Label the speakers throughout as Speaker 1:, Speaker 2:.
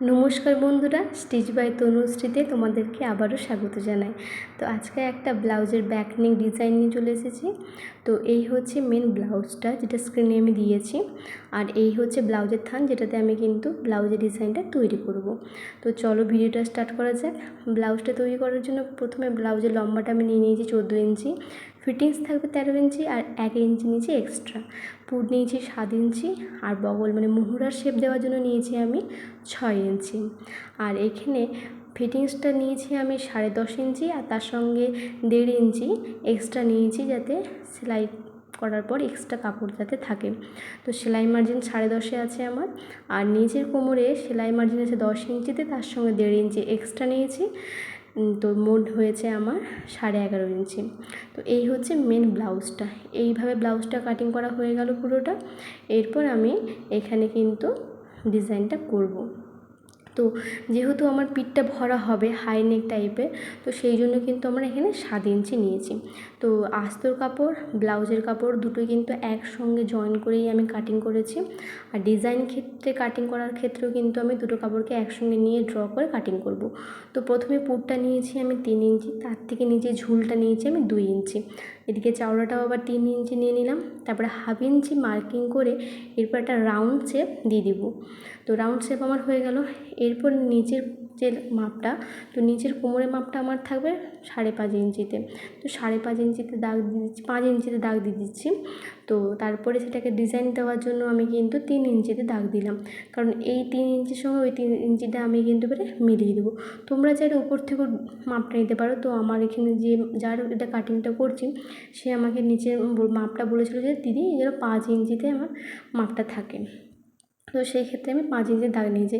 Speaker 1: নমস্কার বন্ধুরা, stitch by তনুশ্রীতে তোমাদেরকে আবারও স্বাগত জানাই। তো আজকে একটা ব্লাউজের ব্যাক ডিজাইন নিয়ে চলে এসেছি। তো এই হচ্ছে মেন ব্লাউজটা যেটা স্ক্রিনে আমি দিয়েছি। আর এই হচ্ছে ব্লাউজের থান যেটাতে আমি কিন্তু ব্লাউজের ডিজাইনটা তৈরি করব। তো চলো ভিডিওটা স্টার্ট করা যাক। ব্লাউজটা তৈরি করার জন্য প্রথমে ব্লাউজের লম্বাটা আমি নিয়ে নিয়েছি চোদ্দ ইঞ্চি। ফিটিংস থাকবে তেরো ইঞ্চি আর এক ইঞ্চি নিয়েছি এক্সট্রা পুট নিয়েছি সাত ইঞ্চি আর বগল মানে মুহুরার শেপ দেওয়ার জন্য নিয়েছি আমি ছয় ইঞ্চি। আর এখানে ফিটিংসটা নিয়েছি আমি সাড়ে দশ ইঞ্চি আর তার সঙ্গে দেড় ইঞ্চি এক্সট্রা নিয়েছি যাতে সেলাই করার পর এক্সট্রা কাপড় যাতে থাকে। তো সেলাই মার্জিন সাড়ে দশে আছে আমার। আর নিচের কোমরে সেলাই মার্জিন আছে দশ ইঞ্চিতে, তার সঙ্গে দেড় ইঞ্চি এক্সট্রা নিয়েছি। তো মোট হয়েছে আমার সাড়ে এগারো ইঞ্চি। তো এই হচ্ছে মেন ব্লাউজটা। এইভাবে ব্লাউজটা কাটিং করা হয়ে গেল পুরোটা। এরপর আমি এখানে কিন্তু ডিজাইনটা করব। তো যেহেতু আমার পিঠটা ভরা হবে হাই নেক টাইপের তো সেই জন্য কিন্তু আমরা এখানে সাত ইঞ্চি নিয়েছি। তো আস্তর কাপড়, ব্লাউজের কাপড় দুটোই কিন্তু একসঙ্গে জয়েন করেই আমি কাটিং করেছি। আর ডিজাইন ক্ষেত্রে কাটিং করার ক্ষেত্রেও কিন্তু আমি দুটো কাপড়কে একসঙ্গে নিয়ে ড্র করে কাটিং করব। তো প্রথমে পুরটা নিয়েছি আমি তিন ইঞ্চি, তার থেকে নিচে ঝুলটা নিয়েছি আমি দুই ইঞ্চি। এদিকে চাওড়াটাও আবার তিন ইঞ্চি নিয়ে নিলাম, তারপরে হাফ ইঞ্চি মার্কিং করে এরপর একটা রাউন্ড শেপ দিয়ে দিব। তো রাউন্ড শেপ আমার হয়ে গেল এরপর নিচের যে মাপটা, তো নিচের কোমরের মাপটা আমার থাকবে সাড়ে পাঁচ ইঞ্চিতে। তো সাড়ে পাঁচ ইঞ্চিতে দাগ দিয়ে দিচ্ছি, পাঁচ ইঞ্চিতে দাগ দিয়ে দিচ্ছি। তো তারপরে সেটাকে ডিজাইন দেওয়ার জন্য আমি কিন্তু তিন ইঞ্চিতে দাগ দিলাম। কারণ এই তিন ইঞ্চির সঙ্গে ওই তিন ইঞ্চিটা আমি কিন্তু এবারে মিলিয়ে দেবো। তোমরা চাইলে উপর থেকেও মাপটা নিতে পারো, তো আমার এখানে যে, যার এটা কাটিংটা করছি, সে আমাকে নিচে মাপটা বলেছিল যে, দিদি যেন পাঁচ ইঞ্চিতে আমার মাপটা থাকে। তো সেই ক্ষেত্রে আমি পাঁচ ইঞ্চির দাগ নিয়েছি।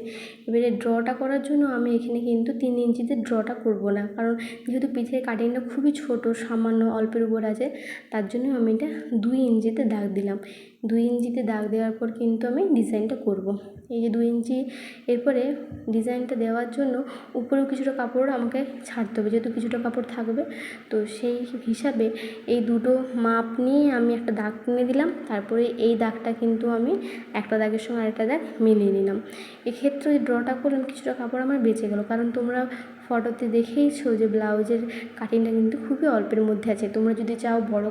Speaker 1: এবারে ড্রটা করার জন্য আমি এখানে কিন্তু তিন ইঞ্চিতে ড্রটা করব না। কারণ যেহেতু পিঠের কাটিংটা খুবই ছোট, সামান্য অল্পের উপর আছে, তার জন্য আমি এটা দুই ইঞ্চিতে দাগ দিলাম। দুই ইঞ্চিতে দাগ দেওয়ার পর কিন্তু আমি ডিজাইনটা করব। এই যে দুই ইঞ্চি, এরপরে ডিজাইনটা দেওয়ার জন্য উপরেও কিছুটা কাপড় আমাকে ছাড়তে হবে, যেহেতু কিছুটা কাপড় থাকবে। তো সেই হিসাবে এই দুটো মাপ নিয়ে আমি একটা দাগ কিনে দিলাম, তারপরে এই দাগটা কিন্তু আমি একটা দাগের সঙ্গে আরেকটা দাগ মিলিয়ে নিলাম। এক্ষেত্রে ওই ড্রটা করলাম, কিছুটা কাপড় আমার বেঁচে গেল। কারণ তোমরা ফটোতে দেখেইছো যে ব্লাউজের কাটিংটা কিন্তু খুবই অল্পের মধ্যে আছে। তোমরা যদি চাও বড়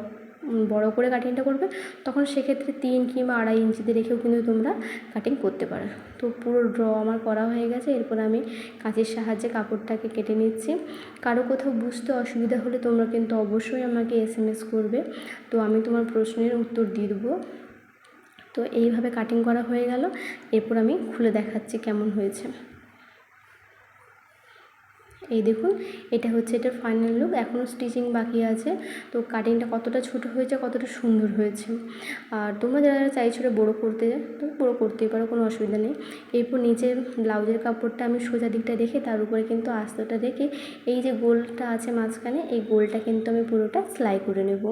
Speaker 1: বড় করে কাটিংটা করবে, তখন সেক্ষেত্রে তিন কিংবা আড়াই ইঞ্চিতে রেখেও কিন্তু তোমরা কাটিং করতে পারো। তো পুরো ড্র আমার করা হয়ে গেছে, এরপর আমি কাঁচের সাহায্যে কাপড়টাকে কেটে নিচ্ছি। কারও কোথাও বুঝতে অসুবিধা হলে তোমরা কিন্তু অবশ্যই আমাকে এস এম এস করবে, তো আমি তোমার প্রশ্নের উত্তর দিয়ে দেবো। তো এইভাবে কাটিং করা হয়ে গেল, এরপর আমি খুলে দেখাচ্ছি কেমন হয়েছে। এই দেখুন, এটা হচ্ছে এটার ফাইনাল লুক এখনও স্টিচিং বাকি আছে। তো কাটিংটা কতটা ছোট হয়েছে, কতটা সুন্দর হয়েছে। আর তোমরা যারা যারা চাইছো বড়ো করতে তো বড়ো করতেই পারো, কোনো অসুবিধা নেই। এরপর নিচের ব্লাউজের কাপড়টা আমি সোজা দিকটা রেখে তার উপরে কিন্তু আস্তটা রেখে এই যে গোলটা আছে মাঝখানে, এই গোলটা কিন্তু আমি পুরোটা সেলাই করে নেব।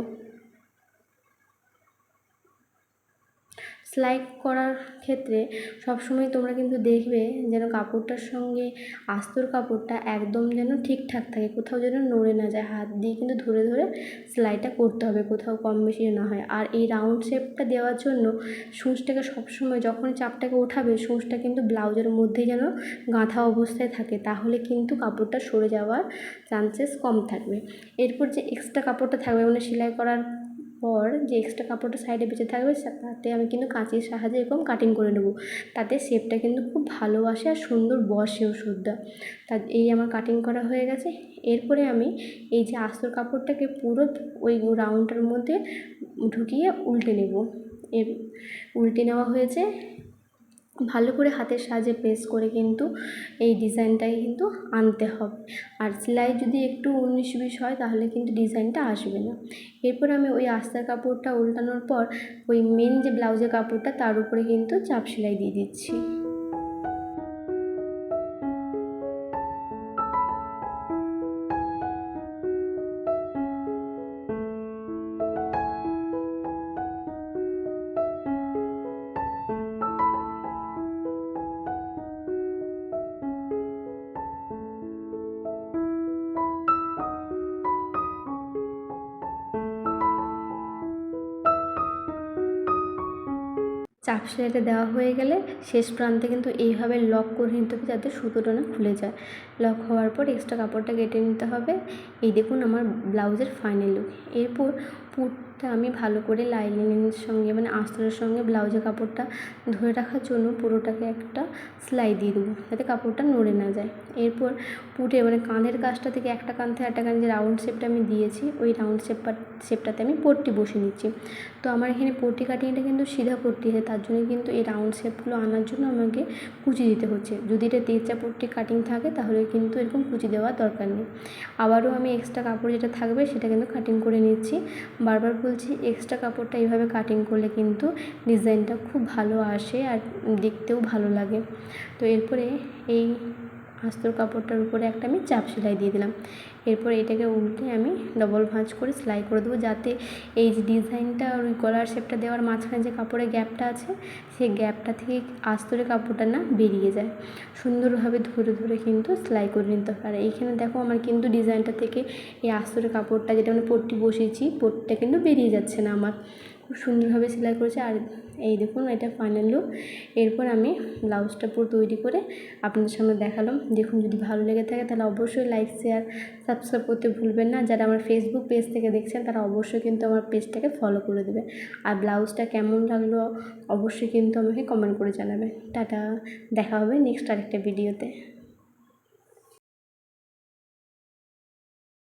Speaker 1: সেলাই করার ক্ষেত্রে সবসময় তোমরা কিন্তু দেখবে যেন কাপড়টার সঙ্গে আস্তর কাপড়টা একদম যেন ঠিকঠাক থাকে, কোথাও যেন নড়ে না যায়। হাত দিয়ে কিন্তু ধরে ধরে সেলাইটা করতে হবে, কোথাও কম বেশি না হয়। আর এই রাউন্ড শেপটা দেওয়ার জন্য সূচটাকে সবসময় যখন চাপটাকে ওঠাবে, সূচটা কিন্তু ব্লাউজের মধ্যেই যেন গাঁথা অবস্থায় থাকে, তাহলে কিন্তু কাপড়টা সরে যাওয়ার চান্সেস কম থাকবে। এরপর যে এক্সট্রা কাপড়টা থাকবে মানে সেলাই করার পর যে এক্সট্রা কাপড়টা সাইডে বেঁচে থাকবে তাতে আমি কিন্তু কাঁচির সাহায্যে এরকম কাটিং করে নেব। তাতে শেপটা কিন্তু খুব ভালো আসে আর সুন্দর বসেও সুদ্ধা তা এই আমার কাটিং করা হয়ে গেছে। এরপরে আমি এই যে আস্তর কাপড়টাকে পুরো ওই রাউন্ডটার মধ্যে ঢুকিয়ে উল্টে নেব। এর উল্টে নেওয়া হয়েছে। ভালো করে হাতের সাহায্যে প্রেস করে কিন্তু এই ডিজাইনটাকে কিন্তু আনতে হবে। আর সেলাই যদি একটু উনিশ বিশ হয়, তাহলে কিন্তু ডিজাইনটা আসবে না। এরপর আমি ওই আস্তার কাপড়টা উল্টানোর পর, ওই মেন যে ব্লাউজের কাপড়টা, তার উপরে কিন্তু চাপ সেলাই দিয়ে দিচ্ছি। চাপ সেলাইটা দেওয়া হয়ে গেলে শেষ প্রান্তে কিন্তু এইভাবে লক করে নিতে হবে যাতে সুতোটা না খুলে যায়। লক হওয়ার পর এক্সট্রা কাপড়টা কেটে নিতে হবে। এই দেখুন আমার ব্লাউজের ফাইনাল লুক এরপর পুরটা আমি ভালো করে লাইনিংয়ের সঙ্গে মানে আঁচলের সঙ্গে, ব্লাউজের কাপড়টা ধরে রাখার জন্য পুরোটাকে একটা সেলাই দিয়ে দেবো, যাতে কাপড়টা নড়ে না যায়। এরপর পুটে মানে কাঁধের কাজটা থেকে একটা কাঁধ থেকে একটা কাঁধ যে রাউন্ড শেপটা আমি দিয়েছি, ওই রাউন্ড শেপটা শেপটাতে আমি পট্টি বসিয়ে নিচ্ছি। তো আমার এখানে পট্টি কাটিংটা কিন্তু সিধা পট্টি হয়, তার জন্য কিন্তু এই রাউন্ড শেপগুলো আনার জন্য আমাকে কুচি দিতে হচ্ছে। যদি এটা তেরচা পট্টি কাটিং থাকে, তাহলে কিন্তু এরকম কুচি দেওয়ার দরকার নেই। আবারও আমি এক্সট্রা কাপড় যেটা থাকবে, সেটা কিন্তু কাটিং করে নিচ্ছি। বারবার বলছি এক্সট্রা কাপড়টা এইভাবে কাটিং করলে কিন্তু ডিজাইনটা খুব ভালো আসে আর দেখতেও ভালো লাগে। তো এরপরে এই আস্তর কাপড়টার উপরে একটা আমি চাপ সেলাই দিয়ে দিলাম। এরপর এটাকে উল্টে আমি ডবল ভাঁজ করে সেলাই করে দেবো যাতে এই যে ডিজাইনটা ওই গলার শেপটা দেওয়ার মাঝখানে যে কাপড়ের গ্যাপটা আছে, সেই গ্যাপটা থেকে আস্তরের কাপড়টা না বেরিয়ে যায়। সুন্দরভাবে ধরে ধরে কিন্তু সেলাই করে নিতে পারে এইখানে দেখো আমার কিন্তু ডিজাইনটা থেকে এই আস্তরের কাপড়টা যেটা মানে পট্টি বসিয়েছি, পট্টিটা কিন্তু বেরিয়ে যাচ্ছে না আমার। খুব সুন্দরভাবে সেলাই করেছে। আর এই দেখুন, এটা ফাইনাল লুক এরপর আমি ব্লাউজটা পুরো তৈরি করে আপনাদের সামনে দেখালাম। দেখুন, যদি ভালো লেগে থাকে তাহলে অবশ্যই লাইক শেয়ার সাবস্ক্রাইব করতে ভুলবেন না। যারা আমার ফেসবুক পেজ থেকে দেখছেন, তারা অবশ্যই কিন্তু আমার পেজটাকে ফলো করে দেবে। আর ব্লাউজটা কেমন লাগল অবশ্যই কিন্তু আমাকে কমেন্ট করে জানাবে। টাটা, দেখা হবে নেক্সট আরেকটা ভিডিওতে